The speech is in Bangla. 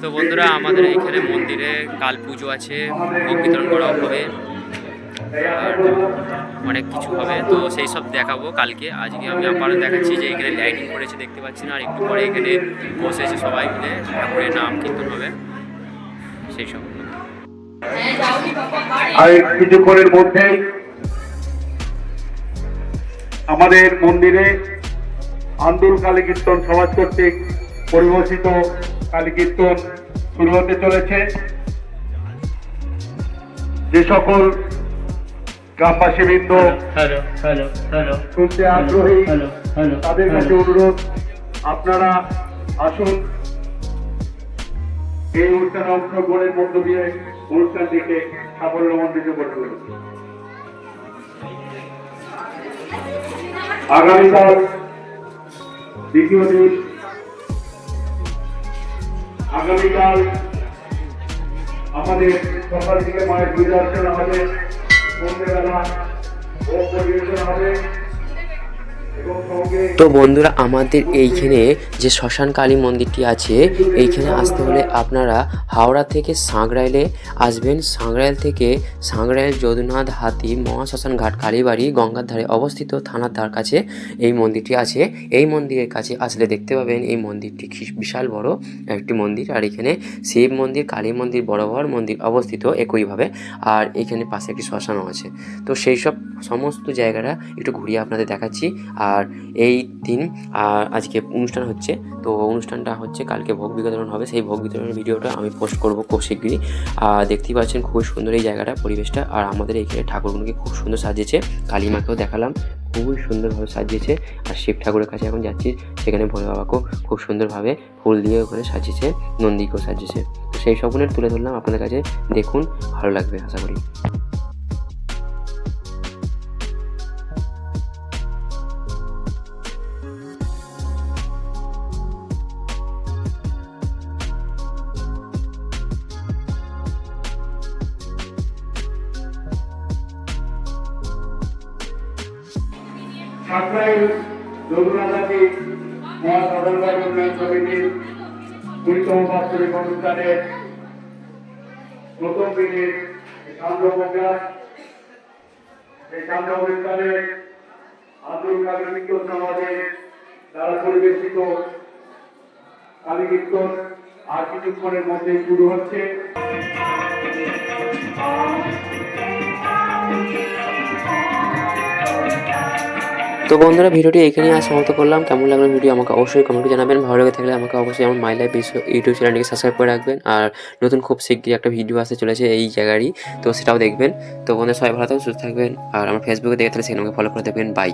তো বন্ধুরা, আমাদের এখানে মন্দিরে কাল পুজো আছে, ভোগ বিতরণ করা হবে, আর অনেক কিছু হবে। তো সেই সব দেখাবো কালকে। আজকে আমি আবারও দেখাচ্ছি যে এখানে লাইটিং করেছে, দেখতে পাচ্ছি না আর একটু পরে এখানে বসেছে সবাই মিলে। ঠাকুরের নাম কীর্তন হবে, সেই সব। আর কিছুক্ষণের মধ্যেই আমাদের মন্দিরে আন্দোল কালী কীর্তন সমাজ কর্তৃক পরিবেশিত কালী কীর্তন শুরু হতে চলেছে। যে সকল গ্রামবাসী বৃন্দ শুনতে আগ্রহী তাদের কাছে অনুরোধ আপনারা আসুন। এই অনুষ্ঠানে অংশগ্রহণের মধ্য দিয়ে অনুষ্ঠানটিকে সাফল্যমণ্ডিত করবেন আগামীকাল দ্বিতীয় দিন আগামীকাল আমাদের সকাল থেকে মায়ের পূজা অর্চনা হবে সন্ধ্যেবেলা ও পরিবেশন হবে। তো বন্ধুরা, আমাদের এইখানে যে শ্মশান কালী মন্দিরটি আছে, এইখানে আসতে হলে আপনারা হাওড়া থেকে সাঁকরাইলে আসবেন। সাঁকরাইল থেকে সাঁকরাইল যদুনাথ হাতি, মহাশ্মশান ঘাট, কালীবাড়ি, গঙ্গার ধারে অবস্থিত থানার ধার কাছে এই মন্দিরটি আছে। এই মন্দিরের কাছে আসলে দেখতে পাবেন এই মন্দিরটি বিশাল বড় একটি মন্দির। আর এখানে শিব মন্দির, কালী মন্দির, বড় বড় মন্দির অবস্থিত একইভাবে। আর এখানে পাশে একটি শ্মশানও আছে। তো সেই সব সমস্ত জায়গাটা একটু ঘুরিয়ে আপনাদের দেখাচ্ছি। আর এই দিন আহ, আজকে অনুষ্ঠান হচ্ছে। তো অনুষ্ঠানটা হচ্ছে কালকে ভোগ বিতরণ হবে। সেই ভোগ বিতরণের ভিডিওটা আমি পোস্ট করব খুব শীঘ্রই আর দেখতেই পাচ্ছেন খুবই সুন্দর এই জায়গাটা পরিবেশটা। আর আমাদের এইখানে ঠাকুরগুলোকে খুব সুন্দর সাজিয়েছে। কালী মাকেও দেখালাম খুবই সুন্দরভাবে সাজিয়েছে। আর শিব ঠাকুরের কাছে এখন যাচ্ছি সেখানে ভোলে বাবাকেও খুব সুন্দরভাবে ফুল দিয়ে ওখানে সাজিয়েছে নন্দীকেও সাজিয়েছে। সেই সবগুলো তুলে ধরলাম আপনাদের কাছে দেখুন ভালো লাগবে আশা করি। কুড়িতম বাৎসরিক অনুষ্ঠানের প্রথম দিনের সান্ধ্য প্রকাশ এই সান্ধ্য অনুষ্ঠানে পরিবেশিত কালী কীর্তন আর কিছুক্ষণের মধ্যে শুরু হচ্ছে। তো বন্ধুরা, ভিডিওটি এখানে আজ সমাপ্ত করলাম। কেমন লাগল ভিডিও আমাকে অবশ্যই কমেন্টে জানাবেন। ভালো লেগে থাকলে আমাকে অবশ্যই আমার মাই লাইফ ইউটিউব চ্যানেলটিকে সাবস্ক্রাইব করে রাখবেন। আর নতুন খুব শীঘ্রই একটা ভিডিও আসতে চলেছে এই জায়গারই, তো সেটাও দেখবেন। তো বন্ধুরা, সবাই ভালো থাকবেন, সুস্থ থাকবেন। আর আমার ফেসবুকে দেখে তাহলে সেখানে আমাকে ফলো করে দেবেন বাই